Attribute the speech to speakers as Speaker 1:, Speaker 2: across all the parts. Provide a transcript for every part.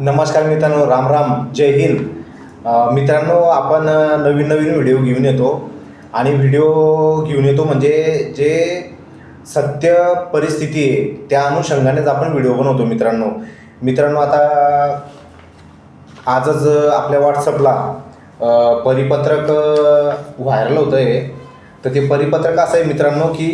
Speaker 1: नमस्कार मित्रांनो राम राम जय हिंद. मित्रांनो आपण नवीन नवीन व्हिडिओ घेऊन येतो. आणि व्हिडिओ घेऊन येतो म्हणजे जे सत्य परिस्थिती आहे त्या अनुषंगानेच आपण व्हिडिओ बनवतो मित्रांनो. मित्रांनो आता आजच आपल्या व्हॉट्सअपला परिपत्रक व्हायरल होतं आहे तर ते परिपत्रक असं आहे मित्रांनो की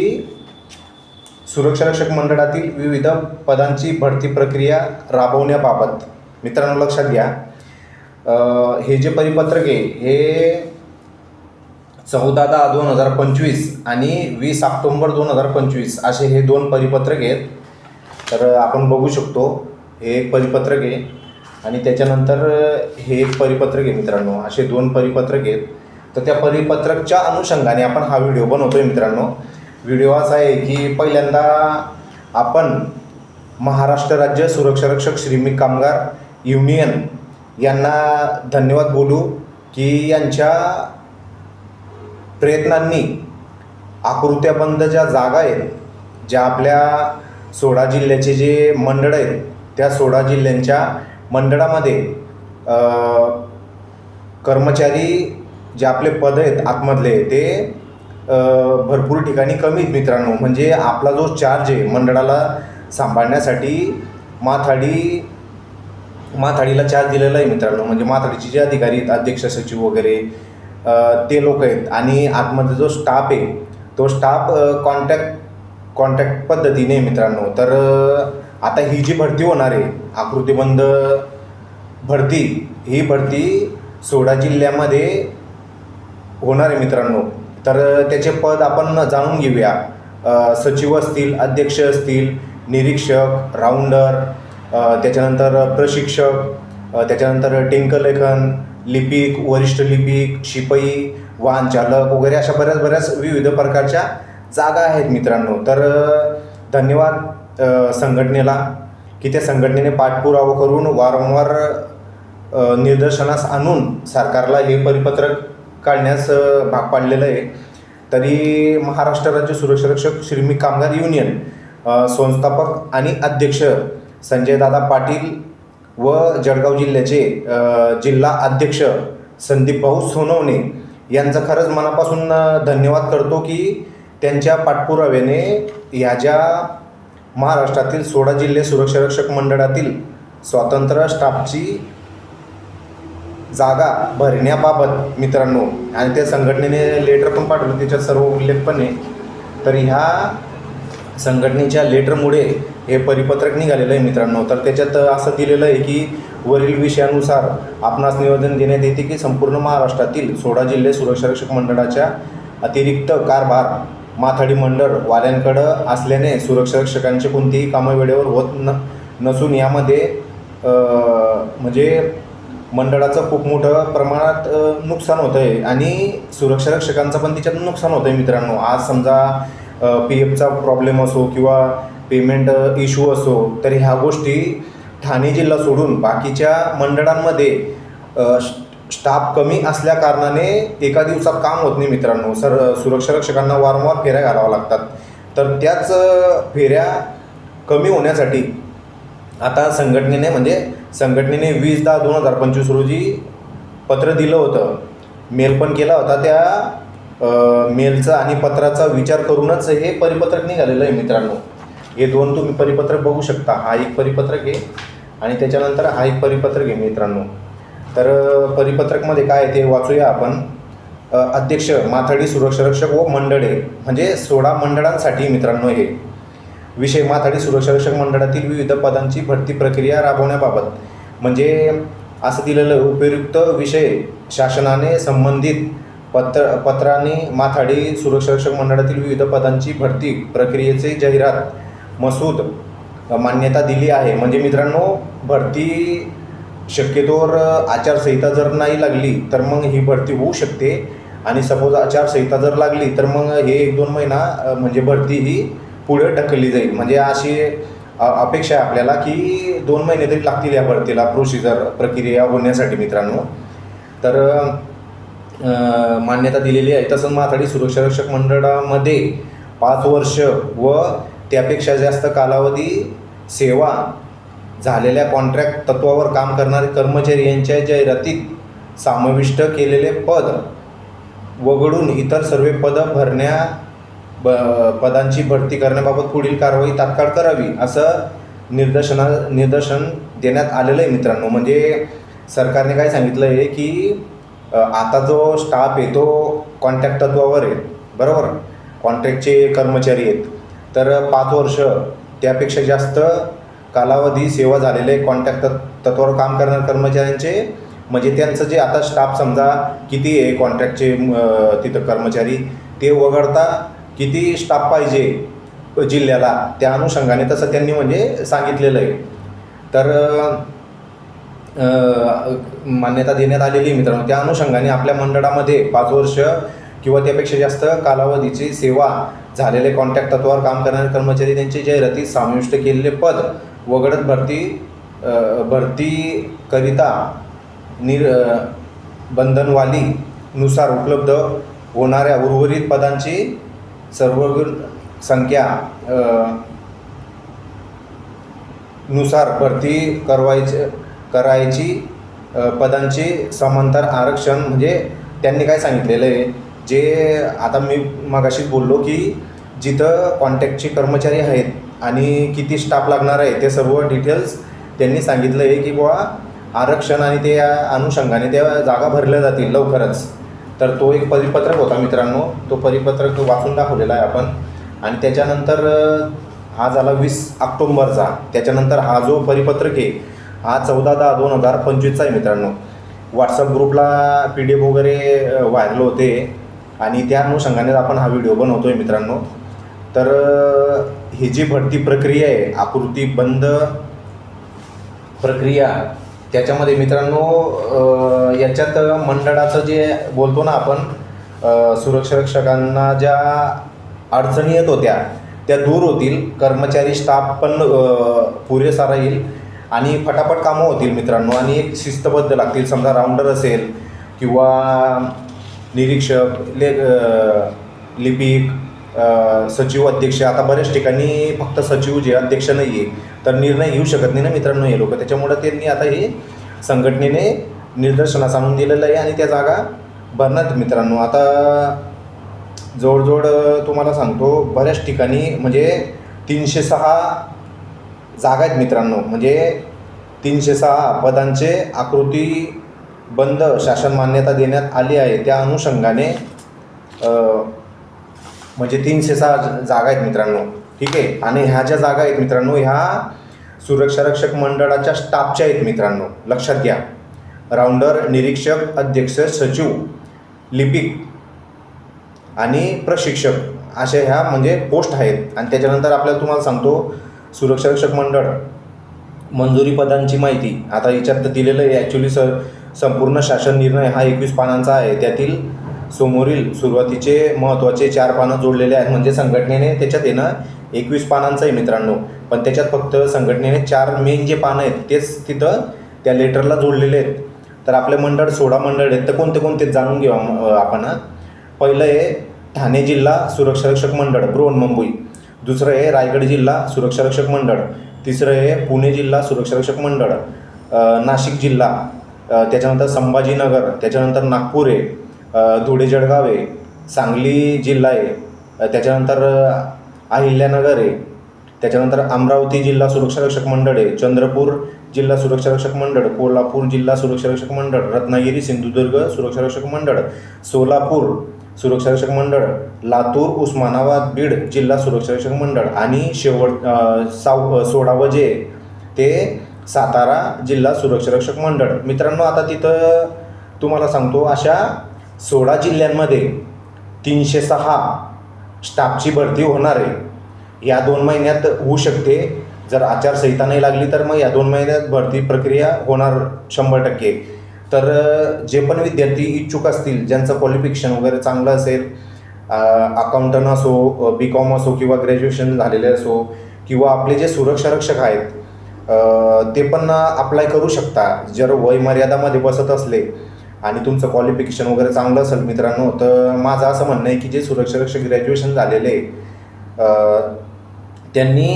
Speaker 1: सुरक्षा रक्षक मंडळातील विविध पदांची भरती प्रक्रिया राबवण्याबाबत. मित्रांनो लक्षात घ्या. हे जे परिपत्रक आहे हे चौदा दहा दोन हजार पंचवीस आणि वीस ऑक्टोंबर दोन हजार पंचवीस असे हे दोन परिपत्रक आहेत. तर आपण बघू शकतो हे एक परिपत्रक आहे आणि त्याच्यानंतर हे एक परिपत्रक आहे मित्रांनो असे दोन परिपत्रक आहेत. तर त्या परिपत्रकच्या अनुषंगाने आपण हा व्हिडिओ बनवतो आहे मित्रांनो. व्हिडिओ असा आहे की पहिल्यांदा आपण महाराष्ट्र राज्य सुरक्षा रक्षक श्रीमिक कामगार युनियन यांना धन्यवाद बोलू की यांच्या प्रयत्नांनी आकृत्याबंद ज्या जागा आहेत ज्या आपल्या सोळा जिल्ह्याचे जे मंडळ आहेत त्या सोळा जिल्ह्यांच्या मंडळामध्ये कर्मचारी जे आपले पद आहेत आतमधले ते भरपूर ठिकाणी कमी आहेत मित्रांनो. म्हणजे आपला जो चार्ज आहे मंडळाला सांभाळण्यासाठी माथाडी माथाडीला चार्ज दिलेला आहे मित्रांनो. म्हणजे माथाडीचे जे अधिकारी आहेत अध्यक्ष सचिव वगैरे ते लोक आहेत. आणि आतमध्ये जो स्टाफ आहे तो स्टाफ कॉन्टॅक्ट कॉन्टॅक्ट पद्धतीने आहे मित्रांनो. तर आता ही जी भरती होणार आहे आकृतीबंद भरती ही भरती सोळा जिल्ह्यामध्ये होणार आहे मित्रांनो. तर त्याचे पद आपण जाणून घेऊया. सचिव असतील अध्यक्ष असतील निरीक्षक राऊंडर त्याच्यानंतर प्रशिक्षक त्याच्यानंतर टिंकलेखन लिपिक वरिष्ठ लिपिक शिपाई वाहन चालक वगैरे अशा बऱ्याच बऱ्याच विविध प्रकारच्या जागा आहेत मित्रांनो. तर धन्यवाद संघटनेला की त्या संघटनेने पाठपुरावा करून वारंवार निदर्शनास आणून सरकारला हे परिपत्रक काढण्यास भाग पाडलेलं आहे. तरी महाराष्ट्र राज्य सुरक्षा रक्षक श्रमिक कामगार युनियन संस्थापक आणि अध्यक्ष संजयदादा पाटील व जळगाव जिल्ह्याचे जिल्हा अध्यक्ष संदीप भाऊ सोनवणे यांचं खरंच मनापासून धन्यवाद करतो की त्यांच्या पाठपुराव्याने ह्या ज्या महाराष्ट्रातील सोळा जिल्हे सुरक्षा रक्षक मंडळातील स्वातंत्र्य स्टाफची जागा भरण्याबाबत मित्रांनो आणि त्या संघटनेने लेटर पण पाठवलं त्याच्यात सर्व उल्लेख पण आहे तर ह्या संघटनेच्या लेटरमुळे हे परिपत्रक निघालेलं आहे मित्रांनो. तर त्याच्यात असं दिलेलं आहे की वरील विषयानुसार आपणास निवेदन देण्यात येते की संपूर्ण महाराष्ट्रातील सोळा जिल्हे सुरक्षा रक्षक मंडळाच्या अतिरिक्त कारभार माथाडी मंडळ वाल्यांकडं असल्याने सुरक्षा रक्षकांचे कोणतेही कामं वेळेवर होत न नसून यामध्ये म्हणजे मंडळाचं खूप मोठं प्रमाणात नुकसान होतं आहे आणि सुरक्षा रक्षकांचं पण त्याच्यात नुकसान होतं आहे मित्रांनो. आज समजा पी एफचा प्रॉब्लेम असो किंवा पेमेंट इश्यू असो तर ह्या गोष्टी ठाणे जिल्हा सोडून बाकीच्या मंडळांमध्ये स्टाफ कमी असल्या कारणाने एका दिवसात काम होत नाही मित्रांनो. सर सुरक्षा रक्षकांना वारंवार फेऱ्या घालाव्या लागतात. तर त्याच फेऱ्या कमी होण्यासाठी आता संघटनेने म्हणजे संघटनेने वीस दहा दोन हजार पंचवीस रोजी पत्र दिलं होतं. मेल पण केला होता त्या मेलचा आणि पत्राचा विचार करूनच हे परिपत्रक निघालेलं आहे मित्रांनो. हे दोन तुम्ही परिपत्रक बघू शकता. हा एक परिपत्रक आहे आणि त्याच्यानंतर हा एक परिपत्रक आहे मित्रांनो. तर परिपत्रकमध्ये काय आहे ते वाचूया आपण. अध्यक्ष माथाडी सुरक्षारक्षक व मंडळे म्हणजे सोळा मंडळांसाठी मित्रांनो हे. विषय माथाडी सुरक्षारक्षक मंडळातील विविध पदांची भरती प्रक्रिया राबवण्याबाबत म्हणजे असं दिलेलं उपयुक्त विषय शासनाने संबंधित पत्र पत्राने माथाडी सुरक्षा रक्षक मंडळातील विविध पदांची भरती प्रक्रियेचे जाहिरात मसूद मान्यता दिली आहे. म्हणजे मित्रांनो भरती शक्यतोवर आचारसंहिता जर नाही लागली तर मग ही भरती होऊ शकते. आणि सपोज आचारसंहिता जर लागली तर मग हे एक दोन महिना म्हणजे भरती ही पुढे ढकलली जाईल. म्हणजे अशी अपेक्षा आहे आपल्याला की दोन महिने तरी लागतील या भरतीला प्रोसिजर प्रक्रिया होण्यासाठी मित्रांनो. तर मान्यता दिलेली आहे. तसंच माथाडी सुरक्षा रक्षक मंडळामध्ये पाच वर्ष व त्यापेक्षा जास्त कालावधी सेवा झालेल्या कॉन्ट्रॅक्ट तत्वावर काम करणारे कर्मचारी यांच्या जाहिरातीत समाविष्ट केलेले पद वगळून इतर सर्व पदं भरण्या ब पदांची भरती करण्याबाबत पुढील कारवाई तात्काळ करावी असं निर्देशना निदर्शन देण्यात आलेलं आहे मित्रांनो. म्हणजे सरकारने काय सांगितलं आहे की आता जो स्टाफ आहे तो कॉन्ट्रॅक्ट तत्वावर आहे बरोबर? कॉन्ट्रॅक्टचे कर्मचारी आहेत. तर पाच वर्ष त्यापेक्षा जास्त कालावधी सेवा झालेले कॉन्ट्रॅक्ट तत्वावर काम करणाऱ्या कर्मचाऱ्यांचे म्हणजे त्यांचं जे आता स्टाफ समजा किती आहे कॉन्ट्रॅक्टचे तिथं कर्मचारी ते वगळता किती स्टाफ पाहिजे जिल्ह्याला त्या अनुषंगाने तसं त्यांनी म्हणजे सांगितलेलं आहे. तर मान्यता देण्यात आलेली मित्रांनो. त्या अनुषंगाने आपल्या मंडळामध्ये पाच वर्ष किंवा त्यापेक्षा जास्त कालावधीची सेवा झालेले कॉन्ट्रॅक्ट तत्वावर काम करणारे कर्मचारी त्यांची जाहिरातीत समाविष्ट केलेले पद वगळत भरती भरतीकरिता निर बंधनवालीनुसार उपलब्ध होणाऱ्या उर्वरित पदांची सर्व संख्या नुसार भरती करवायचे करायची पदांची समांतर आरक्षण म्हणजे त्यांनी काय सांगितलेलं आहे? जे आता मी मगाशीच बोललो की जिथं कॉन्टॅक्टचे कर्मचारी आहेत आणि किती स्टाफ लागणार आहे ते सर्व डिटेल्स त्यांनी सांगितलं आहे की बुवा आरक्षण आणि ते अनुषंगाने त्या जागा भरल्या जातील लवकरच. तर तो एक परिपत्रक होता मित्रांनो तो परिपत्रक वाचून दाखवलेला आहे आपण. आणि त्याच्यानंतर हा झाला वीस ऑक्टोंबरचा. त्याच्यानंतर हा जो परिपत्रक आहे हा चौदा दहा दोन हजार पंचवीसचा आहे मित्रांनो. व्हॉट्सअप ग्रुपला पी डी एफ वगैरे व्हायरल होते. आणि त्या अनुषंगाने आपण हा व्हिडिओ बनवतो आहे मित्रांनो. तर ही जी भरती प्रक्रिया आहे आकृती बंद प्रक्रिया त्याच्यामध्ये मित्रांनो याच्यात मंडळाचं जे बोलतो ना आपण सुरक्षारक्षकांना ज्या अडचणी येत होत्या त्या दूर होतील. कर्मचारी स्टाफ पण पुरेसा राहील. आणि फटाफट कामं होतील मित्रांनो. आणि एक शिस्तबद्ध लागतील. समजा राऊंडर असेल किंवा निरीक्षक ले लिपिक सचिव अध्यक्ष आता बऱ्याच ठिकाणी फक्त सचिव जे अध्यक्ष नाही आहे तर निर्णय घेऊ शकत नाही ना मित्रांनो हे लोक. त्याच्यामुळं त्यांनी आता हे संघटनेने निदर्शनास आणून दिलेलं आहे आणि त्या जागा भरणार मित्रांनो. आता जवळजवळ तुम्हाला सांगतो बऱ्याच ठिकाणी म्हणजे तीनशे सहा जागा आहेत मित्रांनो. म्हणजे तीनशे सहा पदांचे आकृती बंद शासन मान्यता देण्यात आली आहे. त्या अनुषंगाने म्हणजे तीनशे सहा जागा आहेत मित्रांनो. ठीक आहे? आणि ह्या ज्या जागा आहेत मित्रांनो ह्या सुरक्षारक्षक मंडळाच्या स्टाफच्या आहेत मित्रांनो. लक्षात घ्या. राऊंडर निरीक्षक अध्यक्ष सचिव लिपिक आणि प्रशिक्षक अशा ह्या म्हणजे पोस्ट आहेत. आणि त्याच्यानंतर आपल्याला तुम्हाला सांगतो सुरक्षारक्षक मंडळ मंजुरी पदांची माहिती. आता याच्यात दिलेलं आहे ॲक्च्युली स संपूर्ण शासन निर्णय हा एकवीस पानांचा आहे. त्यातील समोरील सुरुवातीचे महत्त्वाचे चार पानं जोडलेले आहेत म्हणजे संघटनेने त्याच्यात आहे ना एकवीस पानांचं आहे मित्रांनो. पण त्याच्यात फक्त संघटनेने चार मेन जे पानं आहेत तेच तिथं त्या लेटरला जोडलेले आहेत. तर आपले मंडळ सोळा मंडळ आहेत तर कोणते कोणते जाणून घेऊ आपण पहिलं आहे ठाणे जिल्हा सुरक्षारक्षक मंडळ बृहन्मुंबई दुसरं आहे रायगड जिल्हा सुरक्षारक्षक मंडळ. तिसरं आहे पुणे जिल्हा सुरक्षारक्षक मंडळ. नाशिक जिल्हा. त्याच्यानंतर संभाजीनगर त्याच्यानंतर नागपूर आहे धुळे जळगाव आहे सांगली जिल्हा आहे. त्याच्यानंतर अहिल्यानगर आहे. त्याच्यानंतर अमरावती जिल्हा सुरक्षारक्षक मंडळ आहे. चंद्रपूर जिल्हा सुरक्षारक्षक मंडळ कोल्हापूर जिल्हा सुरक्षारक्षक मंडळ रत्नागिरी सिंधुदुर्ग सुरक्षारक्षक मंडळ सोलापूर सुरक्षारक्षक मंडळ लातूर उस्मानाबाद बीड जिल्हा सुरक्षारक्षक मंडळ आणि शेवट साव सोळावं जे ते सातारा जिल्हा सुरक्षारक्षक मंडळ. मित्रांनो आता तिथं तुम्हाला सांगतो अशा सोळा जिल्ह्यांमध्ये तीनशे सहा स्टाफची भरती होणार आहे. या दोन महिन्यात होऊ शकते. जर आचारसंहिता नाही लागली तर मग या दोन महिन्यात भरती प्रक्रिया होणार शंभर टक्के. तर जे पण विद्यार्थी इच्छुक असतील ज्यांचं क्वालिफिकेशन वगैरे चांगलं असेल अकाउंटंट असो बी कॉम असो किंवा ग्रॅज्युएशन झालेले असो किंवा आपले जे सुरक्षारक्षक आहेत ते पण अप्लाय करू शकता. जर वय मर्यादामध्ये बसत असले आणि तुमचं क्वालिफिकेशन वगैरे चांगलं असेल मित्रांनो तर माझं असं म्हणणं आहे की जे सुरक्षारक्षक ग्रॅज्युएशन झालेले त्यांनी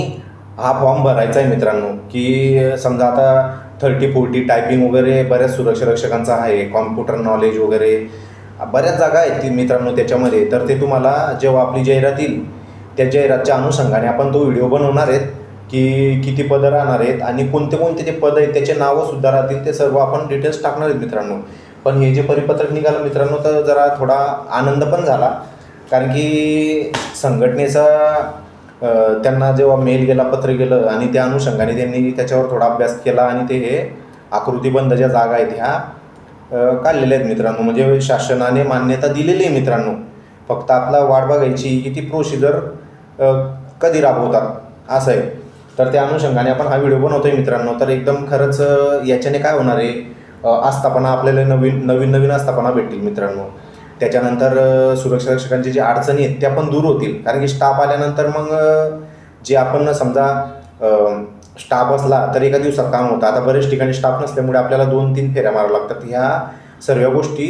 Speaker 1: हा फॉर्म भरायचा आहे मित्रांनो. की समजा आता थर्टी फोर्टी टायपिंग वगैरे बऱ्याच सुरक्षारक्षकांचा आहे. कॉम्प्युटर नॉलेज वगैरे. बऱ्याच जागा आहेत ती मित्रांनो त्याच्यामध्ये. तर ते तुम्हाला जेव्हा आपली जाहिरात येईल त्या जाहिरातच्या अनुषंगाने आपण तो व्हिडिओ बनवणार आहेत की किती पदं राहणार आहेत आणि कोणते कोणते ते पद आहेत त्याचे नावं सुद्धा राहतील ते सर्व आपण डिटेल्स टाकणार आहेत मित्रांनो. पण हे जे परिपत्रक निघालं मित्रांनो तर जरा थोडा आनंद पण झाला. कारण की संघटनेचा त्यांना जेव्हा मेल गेला पत्र गेलं आणि त्या अनुषंगाने त्यांनी त्याच्यावर थोडा अभ्यास केला आणि ते हे आकृतीबंध ज्या जागा आहेत ह्या काढलेल्या आहेत मित्रांनो. म्हणजे शासनाने मान्यता दिलेली आहे मित्रांनो. फक्त आपला वाट बघायची की ती प्रोसिजर कधी राबवतात असं आहे. तर त्या अनुषंगाने आपण हा व्हिडिओ बनवतोय मित्रांनो. तर एकदम खरंच याच्याने काय होणार आहे? आस्थापना आपल्याला नवीन नवीन नवीन आस्थापना भेटतील मित्रांनो. त्याच्यानंतर सुरक्षा रक्षकांची जी अडचणी आहेत त्या पण दूर होतील. कारण की स्टाफ आल्यानंतर मग जे आपण समजा स्टाफ असला तर एका दिवसात काम होतं. आता बरेच ठिकाणी स्टाफ नसल्यामुळे आपल्याला दोन तीन फेऱ्या माराव्या लागतात. ह्या सर्व गोष्टी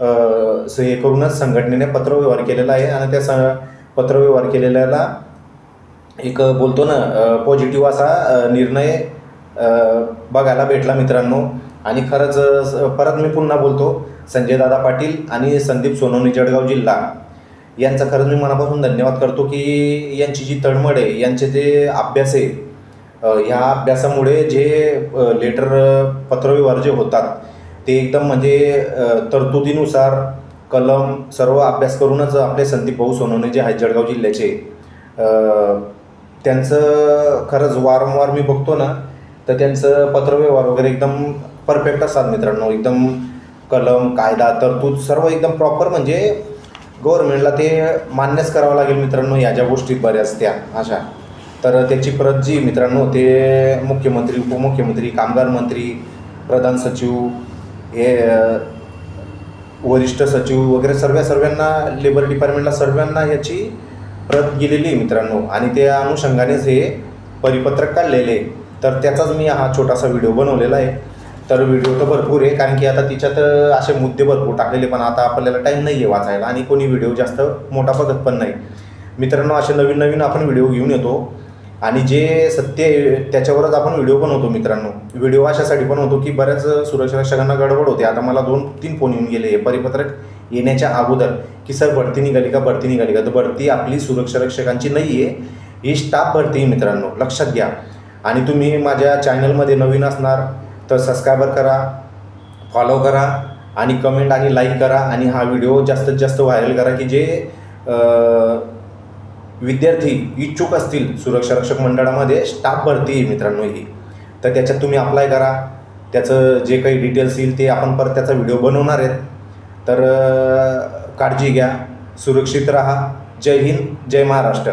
Speaker 1: हे करूनच संघटनेने पत्रव्यवहार केलेला आहे आणि त्या स पत्रव्यवहार केलेल्याला एक बोलतो ना पॉझिटिव्ह असा निर्णय बघायला भेटला मित्रांनो. आणि खरंच परत मी पुन्हा बोलतो. संजय दादा पाटील आणि संदीप सोनवणे जळगाव जिल्हा. यांचा खरंच मी मनापासून धन्यवाद करतो की यांची जी तळमळ आहे यांचे जे अभ्यास आहे ह्या अभ्यासामुळे जे लेटर पत्रव्यवहार जे होतात ते एकदम म्हणजे तरतुदीनुसार कलम सर्व अभ्यास करूनच आपले संदीप भाऊ सोनवणे जे आहेत जळगाव जिल्ह्याचे त्यांचं खरंच वारंवार मी बघतो ना तर त्यांचं पत्रव्यवहार वगैरे एकदम परफेक्ट असतात मित्रांनो. एकदम कलम कायदा तरतूद सर्व एकदम प्रॉपर म्हणजे गव्हर्नमेंटला ते मान्यच करावं लागेल मित्रांनो या ज्या गोष्टी बऱ्याच त्या अशा. तर त्याची प्रत जी मित्रांनो ते मुख्यमंत्री उपमुख्यमंत्री कामगार मंत्री प्रधान सचिव हे वरिष्ठ सचिव वगैरे सर्व सर्वांना लेबर डिपार्टमेंटला सर्वांना याची प्रत गेलेली आहे मित्रांनो. आणि त्या अनुषंगानेच हे परिपत्रक काढलेले आहे. तर त्याचाच मी हा छोटासा व्हिडिओ बनवलेला आहे. तर व्हिडिओ तर भरपूर आहे कारण की आता तिच्यात असे मुद्दे भरपूर टाकलेले पण आता आपल्याला टाईम नाही आहे वाचायला आणि कोणी व्हिडिओ जास्त मोठा बघत पण नाही. मित्रांनो असे नवीन नवीन आपण व्हिडिओ घेऊन येतो. आणि जे सत्य आहे त्याच्यावरच आपण व्हिडिओ बनवतो मित्रांनो. व्हिडिओ अशासाठी बनवतो की बऱ्याच सुरक्षा रक्षकांना गडबड होते. आता मला दोन तीन फोन येऊन गेले. हे परिपत्रक येण्याच्या अगोदर की सर भरती निघाली का? भरती निघाली का? तर भरती आपली सुरक्षा रक्षकांची नाही आहे ही स्टाफ भरती मित्रांनो. लक्षात घ्या. आणि तुम्ही माझ्या चॅनलमध्ये नवीन असणार तर सबस्क्रायबर करा फॉलो करा आणि कमेंट आणि लाईक करा आणि हा व्हिडिओ जास्तीत जास्त व्हायरल करा की जे विद्यार्थी इच्छुक असतील सुरक्षा रक्षक मंडळामध्ये स्टाफ भरती मित्रांनो ही. तर त्याच्यात तुम्ही अप्लाय करा. त्याचं जे काही डिटेल्स येईल ते आपण परत त्याचा व्हिडिओ बनवणार आहेत. तर काळजी घ्या सुरक्षित राहा. जय हिंद जय महाराष्ट्र.